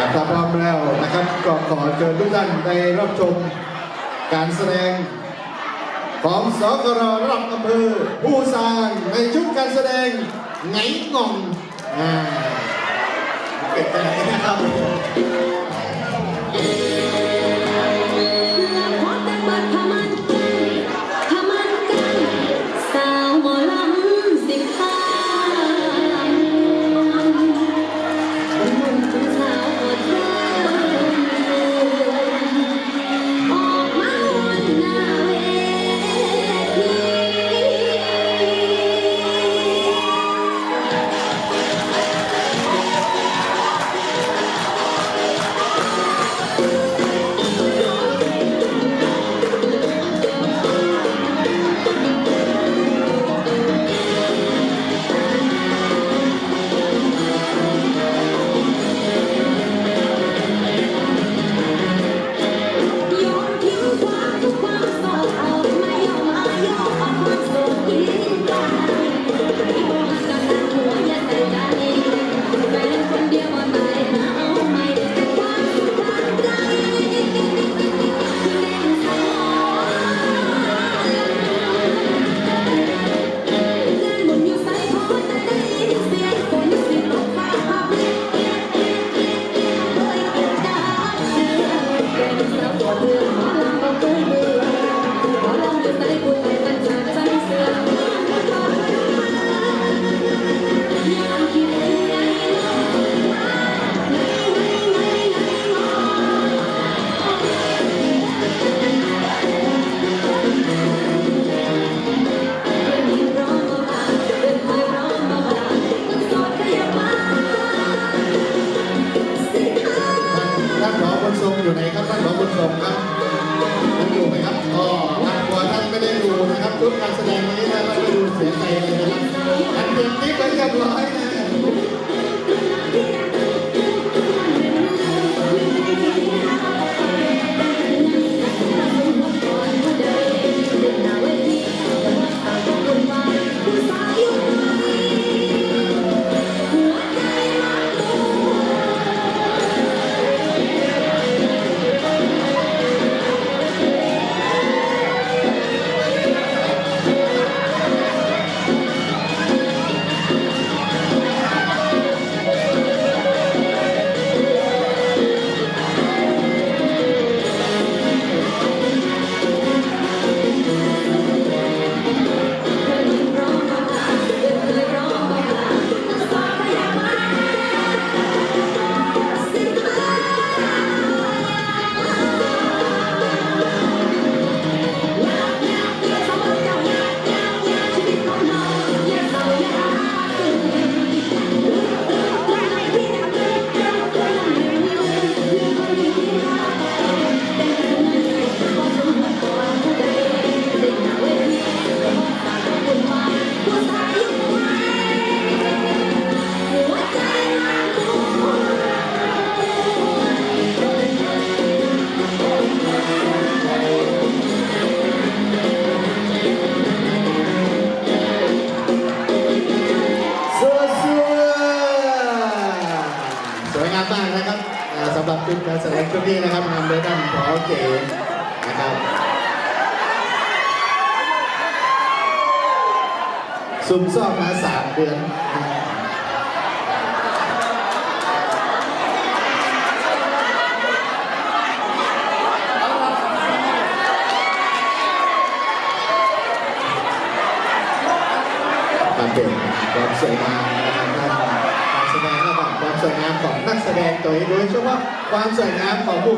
ครับถ้าพร้อมแล้วนะครับก็ขอเชิญทุกท่านได้รับชมการแสดง ของสกรระดับอำเภอผู้สร้างในชุดการแสดงไงงองอ่าเก็บไปไหนนะครับ ชุดการแสดงวันนี้ท่านไม่ได้ดูเสียใจเลยนะครับท่านเตรียมติ๊กไว้เรียบร้อยนะ สำหรับชุดการแสดงชุดนี้นะครับนำโดยท่านผอเก๋นะครับซุ่มซ่อมมาสามเดือนความเป็นความสวยงามนะครับการแสดงและความ สวยงามของนักแสดงตัวเองโดยเฉพาะความสวยงามของผู้